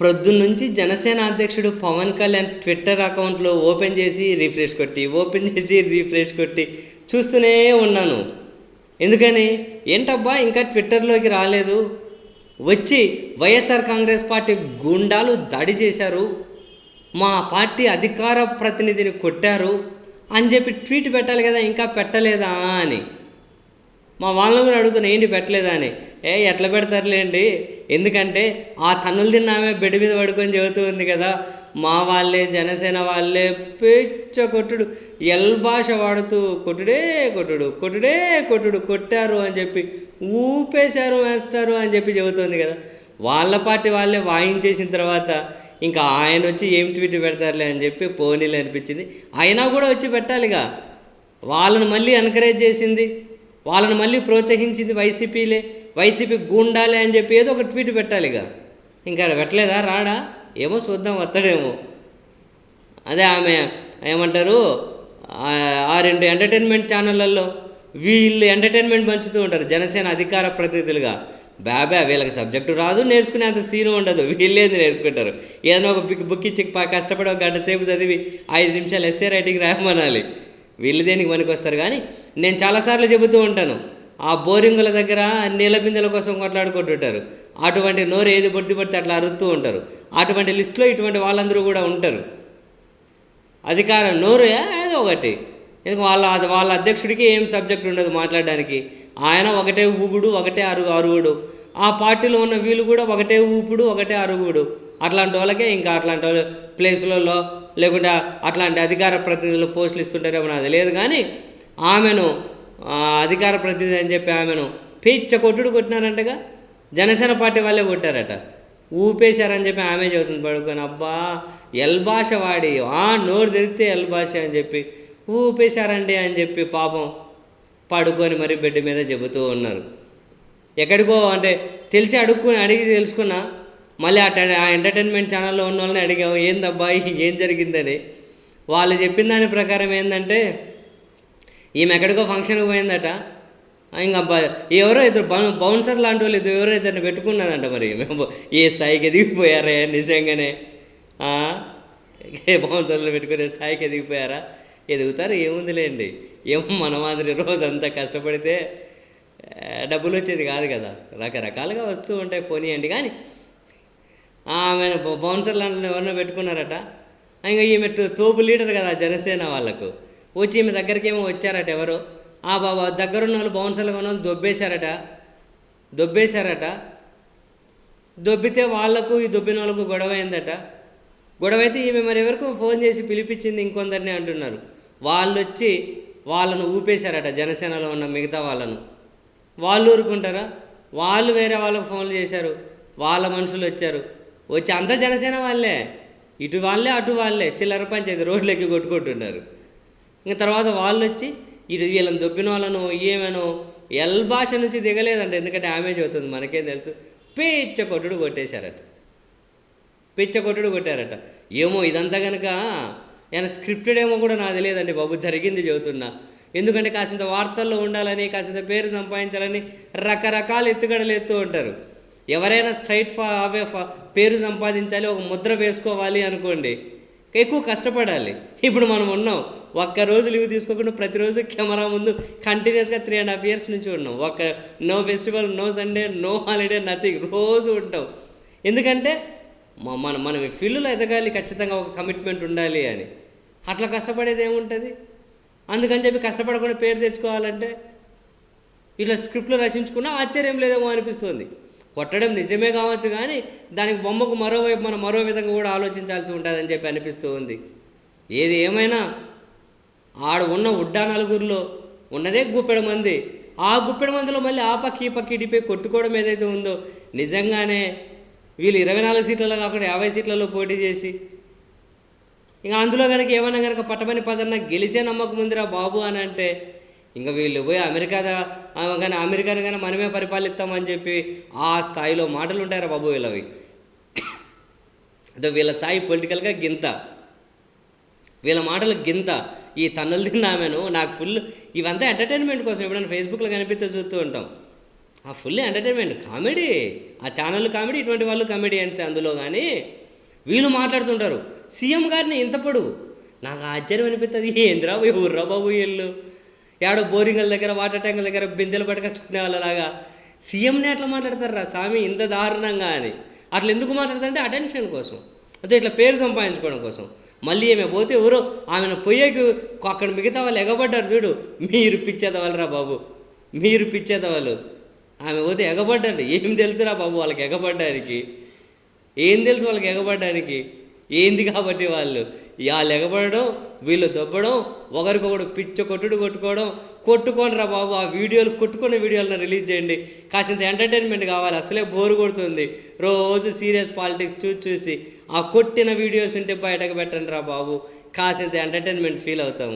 ప్రొద్దున్నుంచి జనసేన అధ్యక్షుడు పవన్ కళ్యాణ్ ట్విట్టర్ అకౌంట్లో ఓపెన్ చేసి రీఫ్రెష్ కొట్టి ఓపెన్ చేసి రీఫ్రెష్ కొట్టి చూస్తూనే ఉన్నాను. ఎందుకని? ఏంటబ్బా ఇంకా ట్విట్టర్లోకి రాలేదు? వచ్చి వైఎస్ఆర్ కాంగ్రెస్ పార్టీ గుండాలు దాడి చేశారు. మా పార్టీ అధికార ప్రతినిధిని కొట్టారు. అని చెప్పి ట్వీట్ పెట్టాలి కదా ఇంకా పెట్టలేదా అని. మా వాళ్ళని కూడా అడుగుతున్నా ఏంటి పెట్టలేదా అని. ఏ ఎట్లా పెడతారులేండి? ఎందుకంటే ఆ తన్నులు తిన్నామే బెడ్ మీద పడుకొని చెబుతూ ఉంది కదా మా వాళ్ళే జనసేన వాళ్ళే పిచ్చ కొట్టుడు ఎల్ భాష వాడుతూ కొట్టుడే కొట్టుడు కొట్టుడే కొట్టుడు కొట్టారు అని చెప్పి ఊపేశారు వేస్తారు అని చెప్పి చెబుతుంది కదా. వాళ్ళ పార్టీ వాళ్ళే వాయించేసిన తర్వాత ఇంకా ఆయన వచ్చి ఏం ట్వీట్ పెడతారులే అని చెప్పి పోనీలు అనిపించింది. అయినా కూడా వచ్చి పెట్టాలిగా. వాళ్ళని మళ్ళీ ఎంకరేజ్ చేసింది వాళ్ళని మళ్ళీ ప్రోత్సహించింది వైసీపీలే. వైసీపీ గూండాలే అని చెప్పి ఏదో ఒక ట్వీట్ పెట్టాలి ఇక ఇంకా పెట్టలేదా? రాడా? ఏమో చూద్దాం వస్తాడేమో. అదే ఆమె ఏమంటారు? ఆ- రెండు ఎంటర్టైన్మెంట్ ఛానళ్ళల్లో వీళ్ళు ఎంటర్టైన్మెంట్ పంచుతూ ఉంటారు జనసేన అధికార ప్రతినిధులుగా. బాబా వీళ్ళకి సబ్జెక్టు రాదు నేర్చుకునే అంత సీను ఉండదు. వీళ్ళేది నేర్చుకుంటారు? ఏదైనా ఒక బిక్ బుక్ ఇచ్చి కష్టపడి ఒక గంట సేపు చదివి ఐదు నిమిషాలు ఎస్ఏ రైటింగ్ రాయమనాలి. వీళ్ళు దేనికి పనికి వస్తారు కానీ నేను చాలాసార్లు చెబుతూ ఉంటాను. ఆ బోరింగుల దగ్గర నీళ్ళబిందెల కోసం కొట్లాడుకుంటుంటారు. అటువంటి నోరు ఏది పొడితే పడితే అట్లా అరుస్తూ ఉంటారు. అటువంటి లిస్టులో ఇటువంటి వాళ్ళందరూ కూడా ఉంటారు. అధికారం నోరు ఏదో ఒకటి. ఎందుకు వాళ్ళ వాళ్ళ అధ్యక్షుడికి ఏం సబ్జెక్ట్ ఉండదు మాట్లాడడానికి. ఆయన ఒకటే ఊగుడు ఒకటే అరుగు అరుగుడు. ఆ పార్టీలో ఉన్న వీళ్ళు కూడా ఒకటే ఊపుడు ఒకటే అరుగుడు. అట్లాంటి వాళ్ళకే ఇంకా అట్లాంటి వాళ్ళు ప్లేసులలో లేకుండా అట్లాంటి అధికార ప్రతినిధులు పోస్టులు ఇస్తుంటారేమో అది లేదు. కానీ ఆమెను అధికార ప్రతినిధి అని చెప్పి ఆమెను పిచ్చ కొట్టుడు కొట్టినారంటగా? జనసేన పార్టీ వాళ్ళే కొట్టారట. ఊపేశారని చెప్పి ఆమె చదువుతుంది పడుకొని అబ్బా ఎల్ భాష వాడి ఆ నోరు తెరిస్తే ఎల్ భాష అని చెప్పి ఊపేశారండి అని చెప్పి పాపం పడుకొని మరి బెడ్ మీద చెబుతూ ఉన్నారు. ఎక్కడికో అంటే తెలిసి అడుక్కుని అడిగి తెలుసుకున్నా మళ్ళీ ఆ ఆ ఎంటర్టైన్మెంట్ ఛానల్లో ఉన్న వాళ్ళని అడిగాము ఏందబ్బా ఏం జరిగిందని? వాళ్ళు చెప్పిన దాని ప్రకారం ఏంటంటే ఈమె ఎక్కడికో ఫంక్షన్కి పోయిందట. ఇంకా ఎవరో ఇద్దరు బౌ- బౌన్సర్ లాంటి వాళ్ళు ఇద్దరు ఎవరో ఇద్దరిని పెట్టుకున్నదంట మరి. మేము ఏ స్థాయికి ఎదిగిపోయారా నిజంగానే. ఏ బౌన్సర్లు పెట్టుకునే స్థాయికి ఎదిగిపోయారా? ఎదుగుతారు ఏముందిలేండి. ఏమో మన మాదిరి రోజంతా కష్టపడితే డబ్బులు వచ్చేది కాదు కదా. రకరకాలుగా వస్తూ ఉంటాయి పోనీయండి. కానీ ఆమె బౌన్సర్ లాంటి ఎవరినో పెట్టుకున్నారట. ఇంకా ఈమె తోపు లీడర్ కదా జనసేన వాళ్ళకు. వచ్చి ఈమె దగ్గరికి ఏమో వచ్చారట ఎవరు. ఆ బాబా దగ్గరున్న వాళ్ళు బౌన్సర్లు ఉన్న వాళ్ళు దొబ్బేశారట. దొబ్బేశారట. దొబ్బితే వాళ్ళకు ఈ దొబ్బిన వాళ్ళకు గొడవ అయిందట. గొడవ అయితే ఈమె మరి ఎవరికి ఫోన్ చేసి పిలిపించింది ఇంకొందరిని అంటున్నారు. వాళ్ళు వచ్చి వాళ్ళను ఊపేశారట జనసేనలో ఉన్న మిగతా వాళ్ళను. వాళ్ళు ఊరుకుంటారా? వాళ్ళు వేరే వాళ్ళకు ఫోన్లు చేశారు. వాళ్ళ మనుషులు వచ్చారు. వచ్చి అంతా జనసేన వాళ్ళే. ఇటు వాళ్ళే అటు వాళ్ళే. చిల్లర పంచాయతీ రోడ్లెక్కి కొట్టుకుంటున్నారు. ఇంకా తర్వాత వాళ్ళు వచ్చి ఇటు వీళ్ళని దొబ్బిన వాళ్ళను ఏమేనో ఎల్ భాష నుంచి దిగలేదంట. ఎందుకంటే డ్యామేజ్ అవుతుంది మనకేం తెలుసు. పిచ్చ కొట్టుడు కొట్టేశారట. పిచ్చ కొట్టుడు కొట్టారట. ఏమో ఇదంతా కనుక ఆయన స్క్రిప్టెడ్ ఏమో కూడా నాకు తెలియదండి బాబు జరిగింది చెబుతున్నా. ఎందుకంటే కాసింత వార్తల్లో ఉండాలని కాసింత పేరు సంపాదించాలని రకరకాల ఎత్తుగడలు ఎత్తూ ఉంటారు. ఎవరైనా స్ట్రైట్ ఫా అవే ఫా పేరు సంపాదించాలి ఒక ముద్ర వేసుకోవాలి అనుకోండి ఎక్కువ కష్టపడాలి. ఇప్పుడు మనం ఉన్నాం. ఒక్క రోజు లీవ్ తీసుకోకుండా ప్రతిరోజు కెమెరా ముందు కంటిన్యూస్గా త్రీ అండ్ హాఫ్ ఇయర్స్ నుంచి ఉన్నాం. ఒక్క no festival no Sunday no holiday nothing రోజు ఉంటాం. ఎందుకంటే మన మనం ఫీల్డ్లో ఎదగాలి ఖచ్చితంగా ఒక కమిట్మెంట్ ఉండాలి అని. అట్లా కష్టపడేది ఏముంటుంది? అందుకని చెప్పి కష్టపడకుండా పేరు తెచ్చుకోవాలంటే ఇట్లా స్క్రిప్ట్లో రచించుకున్నా ఆశ్చర్యం లేదేమో అనిపిస్తుంది. కొట్టడం నిజమే కావచ్చు కానీ దానికి బొమ్మకు మరోవైపు మనం మరో విధంగా కూడా ఆలోచించాల్సి ఉంటుందని చెప్పి అనిపిస్తూ ఉంది ఏది ఏమైనా ఆడ ఉన్న ఉడ్డా నలుగురిలో ఉన్నదే గుప్పెడు మంది. ఆ గుప్పెడు మందిలో మళ్ళీ ఆ పక్క ఈ పక్క ఇడిపోయి కొట్టుకోవడం ఏదైతే ఉందో నిజంగానే వీళ్ళు ఇరవై నాలుగు సీట్లలో కాకుండా యాభై సీట్లలో పోటీ చేసి ఇంకా అందులో కనుక ఏమైనా కనుక పట్టమని పదన్న గెలిచే నమ్మకం ఉందిరా బాబు అని అంటే ఇంకా వీళ్ళు పోయి అమెరికా దా- కానీ అమెరికాను కానీ మనమే పరిపాలిస్తామని చెప్పి ఆ స్థాయిలో మాటలు ఉంటాయరా బాబు వీళ్ళవి. అంటే వీళ్ళ స్థాయి పొలిటికల్గా గింత. వీళ్ళ మాటలు గింత. ఈ తన్నులు తిన్నామెను నాకు ఫుల్ ఇవంతా ఎంటర్టైన్మెంట్ కోసం ఎప్పుడైనా ఫేస్బుక్లో కనిపిస్తే చూస్తూ ఉంటాం. ఆ ఫుల్ ఎంటర్టైన్మెంట్ కామెడీ ఆ ఛానల్ కామెడీ ఇటువంటి వాళ్ళు కామెడియన్స్ అందులో కానీ వీళ్ళు మాట్లాడుతుంటారు. సీఎం గారిని ఇంత పొడుగు. నాకు ఆశ్చర్యం అనిపిస్తుంది ఏంద్రా ఎవర్రా బాబు వీళ్ళు? ఏడో బోరింగల దగ్గర వాటర్ ట్యాంకుల దగ్గర బిందెలు పట్టుకొచ్చుకునే వాళ్ళలాగా. సీఎంని ఎట్లా మాట్లాడతారా? స్వామి ఇంత దారుణంగా అని. అట్లా ఎందుకు మాట్లాడతారంటే అటెన్షన్ కోసం. అదే ఇట్లా పేరు సంపాదించుకోవడం కోసం. మళ్ళీ ఆమె పోతే ఎవరో ఆమెను పొయ్యేకి అక్కడ మిగతా వాళ్ళు ఎగబడ్డారు చూడు. మీరు పిచ్చేదవాళ్ళరా బాబు. మీరు పిచ్చేదవాళ్ళు ఆమె పోతే ఎగబడ్డారు. ఏం తెలుసురా బాబు వాళ్ళకి ఎగబడ్డానికి? ఏం తెలుసు వాళ్ళకి ఎగబడ్డానికి? ఏంది కాబట్టి వాళ్ళు? వాళ్ళు ఎగబడడం వీళ్ళు దొబ్బడం ఒకరికొకడు పిచ్చ కొట్టుడు కొట్టుకోవడం. కొట్టుకోనరా బాబు ఆ వీడియోలు కొట్టుకున్న వీడియోలను రిలీజ్ చేయండి. కాసింత ఎంటర్టైన్మెంట్ కావాలి అసలే బోరు కొడుతుంది. రోజు సీరియస్ పాలిటిక్స్ చూసి చూసి. ఆ కొట్టిన వీడియోస్ ఉంటే బయటకు పెట్టండి రా బాబు. కాసేది ఎంటర్టైన్మెంట్ ఫీల్ అవుతాము